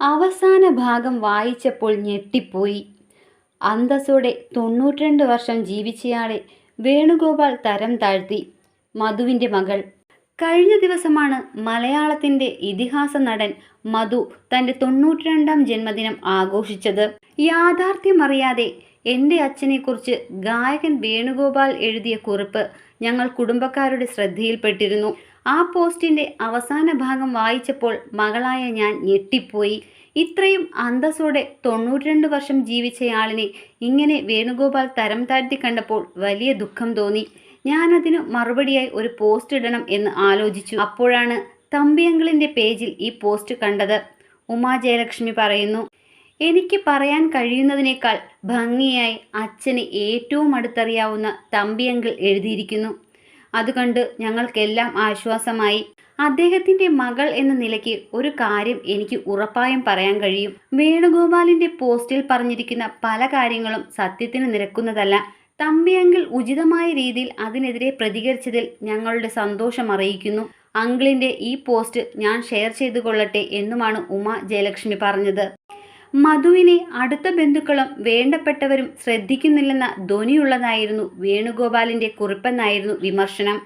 അവസാന ഭാഗം വായിച്ചപ്പോൾ ഞെട്ടിപ്പോയി. അന്തസ്സോടെ തൊണ്ണൂറ്റിരണ്ട് വർഷം ജീവിച്ചയാളെ വേണുഗോപാൽ തരം താഴ്ത്തി. മധുവിന്റെ മകൾ. കഴിഞ്ഞ ദിവസമാണ് മലയാളത്തിന്റെ ഇതിഹാസ നടൻ മധു തന്റെ തൊണ്ണൂറ്റിരണ്ടാം ജന്മദിനം ആഘോഷിച്ചത്. യാഥാർത്ഥ്യമറിയാതെ എന്റെ അച്ഛനെക്കുറിച്ച് ഗായകൻ വേണുഗോപാൽ എഴുതിയ കുറിപ്പ് ഞങ്ങൾ കുടുംബക്കാരുടെ ശ്രദ്ധയിൽപ്പെട്ടിരുന്നു. ആ പോസ്റ്റിന്റെ അവസാന ഭാഗം വായിച്ചപ്പോൾ മകളായ ഞാൻ ഞെട്ടിപ്പോയി. ഇത്രയും അന്തസ്സോടെ തൊണ്ണൂറ്റിരണ്ട് വർഷം ജീവിച്ചയാളിനെ ഇങ്ങനെ വേണുഗോപാൽ തരം താഴ്ത്തി കണ്ടപ്പോൾ വലിയ ദുഃഖം തോന്നി. ഞാനതിനു മറുപടിയായി ഒരു പോസ്റ്റ് ഇടണം എന്ന് ആലോചിച്ചു. അപ്പോഴാണ് തമ്പിയങ്കിളിന്റെ പേജിൽ ഈ പോസ്റ്റ് കണ്ടത്. ഉമാ ജയലക്ഷ്മി പറയുന്നു എനിക്ക് പറയാൻ കഴിയുന്നതിനേക്കാൾ ഭംഗിയായി അച്ഛന് ഏറ്റവും അടുത്തറിയാവുന്ന തമ്പിയങ്കിൾ എഴുതിയിരിക്കുന്നു. അതുകണ്ട് ഞങ്ങൾക്കെല്ലാം ആശ്വാസമായി. അദ്ദേഹത്തിന്റെ മകൾ എന്ന നിലയ്ക്ക് ഒരു കാര്യം എനിക്ക് ഉറപ്പായും പറയാൻ കഴിയും. വേണുഗോപാലിന്റെ പോസ്റ്റിൽ പറഞ്ഞിരിക്കുന്ന പല കാര്യങ്ങളും സത്യത്തിന് നിരക്കുന്നതല്ല. തമ്പിയങ്കിൾ ഉചിതമായ രീതിയിൽ അതിനെതിരെ പ്രതികരിച്ചതിൽ ഞങ്ങളുടെ സന്തോഷം അറിയിക്കുന്നു. അങ്കിളിന്റെ ഈ പോസ്റ്റ് ഞാൻ ഷെയർ ചെയ്തു കൊള്ളട്ടെ എന്നുമാണ് ഉമ ജയലക്ഷ്മി പറഞ്ഞത്. മധുവിനെ അടുത്ത ബന്ധുക്കളും വേണ്ടപ്പെട്ടവരും ശ്രദ്ധിക്കുന്നില്ലെന്ന ധ്വനിയുള്ളതായിരുന്നു വേണുഗോപാലിന്റെ കുറിപ്പെന്നായിരുന്നു വിമർശനം.